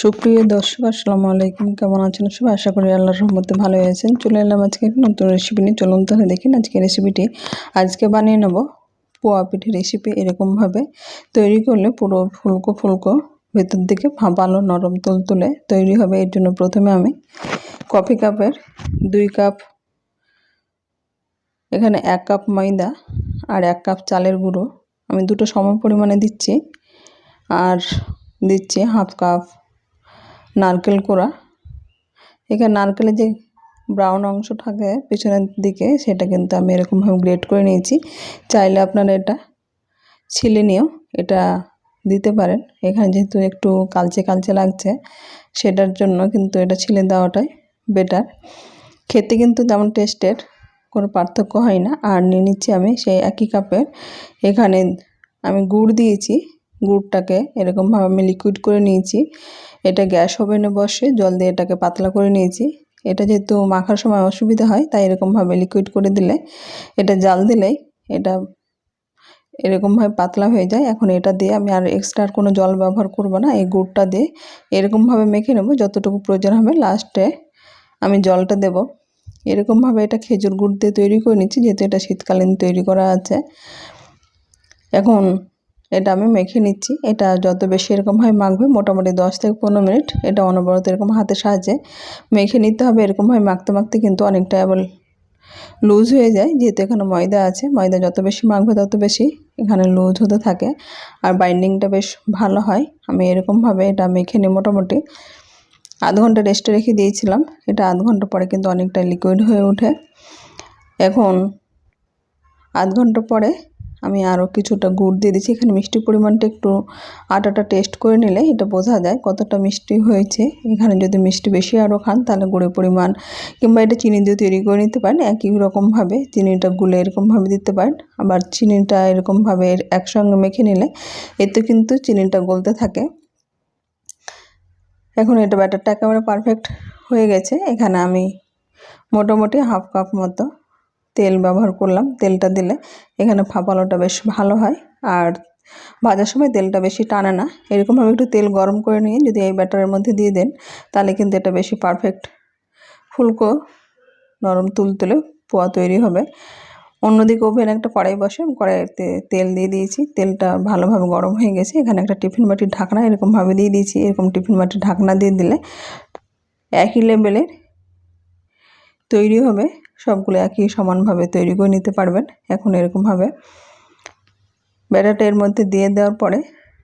সুপ্রিয় দর্শক, আসসালামু আলাইকুম। কেমন আছেন সবাই? আশা করি আল্লাহর রহমতে ভালো আছেন। চলে এলাম আজকে নতুন রেসিপি নিয়ে। চলুন তাহলে দেখেন আজকে রেসিপিটি আজকে বানিয়ে নেব পোয়া পিঠে রেসিপি এরকমভাবে। তৈরি করলে পুরো ফুলকো ফুলকো ভেতর দিকে ভালো নরম তুল তুলে তৈরি হবে। এর জন্য প্রথমে আমি কফি কাপের দুই কাপ, এখানে এক কাপ ময়দা আর এক কাপ চালের গুঁড়ো। আমি দুটো সম পরিমাণে দিচ্ছি। আর দিচ্ছি হাফ কাপ নারকেল কোড়া। এখানে নারকেলের যে ব্রাউন অংশ থাকে পেছনের দিকে, সেটা কিন্তু আমি এরকমভাবে গ্রেড করে নিয়েছি। চাইলে আপনারা এটা ছিলে নিয়েও এটা দিতে পারেন। এখানে যেহেতু একটু কালচে কালচে লাগছে, সেটার জন্য কিন্তু এটা ছিলে দেওয়াটাই বেটার খেতে কিন্তু তেমন টেস্টের কোনো পার্থক্য হয় না। আর নিয়ে নিচ্ছি আমি সেই একই কাপের। এখানে আমি গুড় দিয়েছি। গুড়টাকে এরকমভাবে আমি লিকুইড করে নিয়েছি। এটা গ্যাস ওভেনে বসে, জল দিয়ে এটাকে পাতলা করে নিয়েছি। এটা যেহেতু মাখার সময় অসুবিধা হয়, তাই এরকমভাবে লিকুইড করে দিলে, এটা জাল দিলেই এটা এরকমভাবে পাতলা হয়ে যায়। এখন এটা দিয়ে আমি আর এক্সট্রা আর কোনো জল ব্যবহার করব না, এই গুড়টা দিয়ে এরকমভাবে মেখে নেব, যতটুকু প্রয়োজন হবে লাস্টে আমি জলটা দেব। এরকমভাবে এটা খেজুর গুড় দিয়ে তৈরি করে নিচ্ছি, যেহেতু এটা শীতকালীন তৈরি করা আছে। এখন এটা আমি মেখে নিচ্ছি। এটা যত বেশি এরকমভাবে মাখবে, মোটামুটি দশ থেকে পনেরো মিনিট এটা অনবরত এরকম হাতের সাহায্যে মেখে নিতে হবে। এরকমভাবে মাখতে মাখতে কিন্তু অনেকটা আবার লুজ হয়ে যায়। যেহেতু এখানে ময়দা আছে, ময়দা যত বেশি মাখবে তত বেশি এখানে লুজ হতে থাকে। আর বাইন্ডিংটা বেশ ভালো হয়। আমি এরকমভাবে এটা মেখে নিই মোটামুটি। আধ ঘণ্টা রেস্টে রেখে দিয়েছিলাম। এটা আধ ঘণ্টা পরে কিন্তু অনেকটা লিকুইড হয়ে ওঠে। এখন আধ ঘণ্টা পরে আমি আরও কিছুটা গুড় দিয়ে দিচ্ছি। এখানে মিষ্টির পরিমাণটা একটু আটাটা টেস্ট করে নিলে এটা বোঝা যায় কতটা মিষ্টি হয়েছে। এখানে যদি মিষ্টি বেশি আরও খান, তাহলে গুড়ের পরিমাণ কিংবা এটা চিনি দিয়ে তৈরি করে নিতে পারেন। একই রকমভাবে চিনিটা গুলে এরকমভাবে দিতে পারেন। আবার চিনিটা এরকমভাবে একসঙ্গে মেখে নিলে এতে কিন্তু চিনিটা গলতে থাকে। এখন এটা ব্যাটারটা একেবারে পারফেক্ট হয়ে গেছে। এখানে আমি মোটামুটি হাফ কাপ মতো তেল ব্যবহার করলাম, তেলটা দিলে এখানে ফাঁপালোটা বেশ ভালো হয়। আর ভাজার সময় তেলটা বেশি টানে না। এরকমভাবে একটু তেল গরম করে নিয়ে যদি এই ব্যাটারের মধ্যে দিয়ে দেন, তাহলে কিন্তু এটা বেশি পারফেক্ট ফুলকো নরম তুলতুলে পোয়া তৈরি হবে। অন্যদিকে ওভেন একটা কড়াই বসে কড়াইতে তেল দিয়ে দিয়েছি। তেলটা ভালোভাবে গরম হয়ে গেছে। এখানে একটা টিফিন বাটির ঢাকনা এরকমভাবে দিয়ে দিয়েছি। এরকম টিফিন বাটির ঢাকনা দিয়ে দিলে একই লেভেলের তৈরি হবে। সবগুলো একই সমানভাবে তৈরি করে নিতে পারবেন, এখন এরকমভাবে। ব্যাটারটা এর মধ্যে দিয়ে দেওয়ার পরে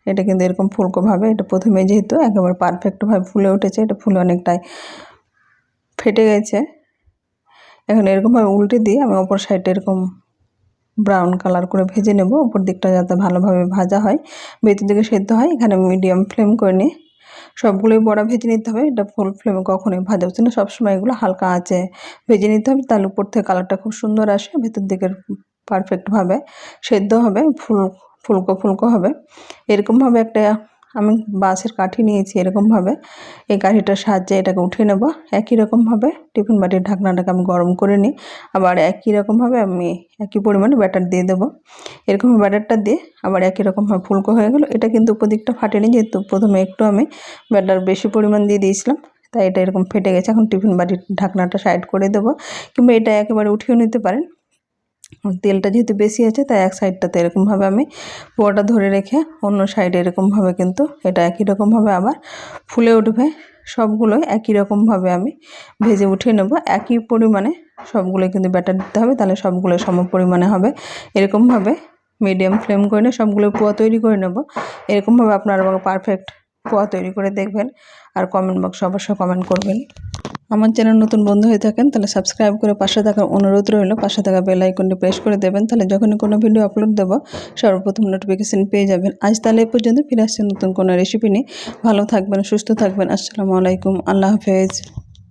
এটা কিন্তু এরকম ফুলকোভাবে, এটা প্রথমে যেহেতু একেবারে পারফেক্টভাবে ফুলে উঠেছে, এটা ফুলে অনেকটাই ফেটে গেছে। এখন এরকমভাবে উল্টে দিয়ে আমি ওপর সাইডে এরকম ব্রাউন কালার করে ভেজে নেব উপর দিকটা যাতে ভালোভাবে ভাজা হয়, ভেতর দিকে সেদ্ধ হয়, এখানে মিডিয়াম ফ্লেম করে নিয়ে সবগুলোই বড়া ভেজে নিতে হবে। এটা ফুল ফ্লেমে কখনোই ভাজা হচ্ছে না। সবসময় এগুলো হালকা আছে ভেজে নিতে হবে। তাহলে উপর থেকে কালারটা খুব সুন্দর আসে। ভেতর দিকের পারফেক্টভাবে সেদ্ধ হবে। ফুল, ফুলকো ফুলকো হবে। এরকমভাবে একটা আমি বাঁশের কাঠি নিয়েছি এরকমভাবে। এই কাঠিটার সাহায্যে এটাকে উঠিয়ে নেব। একই রকমভাবে টিফিন বাটির ঢাকনাটাকে আমি গরম করে নিই। আবার একই রকমভাবে আমি একই পরিমাণে ব্যাটার দিয়ে দেবো। এরকম ব্যাটারটা দিয়ে আবার একই রকমভাবে ফুলকো হয়ে গেলো। এটা কিন্তু উপদিকটা ফাটেনি, যেহেতু প্রথমে একটু আমি ব্যাটার বেশি পরিমাণ দিয়ে দিয়েছিলাম, তাই এটা এরকম ফেটে গেছে। এখন টিফিন বাটির ঢাকনাটা সাইড করে দেবো। কিংবা এটা একেবারে উঠিয়েও নিতে পারেন। তেলটা যেহেতু বেশি আছে, তাই এক সাইডটাতে এরকমভাবে আমি পোয়াটা ধরে রেখে অন্য সাইডে এরকমভাবে কিন্তু এটা একই রকমভাবে আবার ফুলে উঠবে। সবগুলোই একই রকমভাবে আমি ভেজে উঠিয়ে নেব। একই পরিমাণে সবগুলোই কিন্তু ব্যাটার দিতে হবে, তাহলে সবগুলো সম পরিমাণে হবে। এরকমভাবে মিডিয়াম ফ্লেম করে নিয়ে সবগুলো পোয়া তৈরি করে নেব। এরকমভাবে আপনারা পারফেক্ট পোয়া তৈরি করে দেখবেন। আর কমেন্ট বক্সে অবশ্যই কমেন্ট করবেন। আমার চ্যানেল নতুন বন্ধু হয়ে থাকেন, তাহলে সাবস্ক্রাইব করে পাশে থাকার অনুরোধ রইল। পাশে থাকা বেল আইকনটি প্রেস করে দেবেন, তাহলে যখনই কোনো ভিডিও আপলোড দেব, সর্বপ্রথম নোটিফিকেশান পেয়ে যাবেন। আজ তাহলে এ পর্যন্ত, ফিরে আসছেন নতুন কোনো রেসিপি নিয়ে। ভালো থাকবেন, সুস্থ থাকবেন, আসসালামু আলাইকুম, আল্লাহ হাফেজ।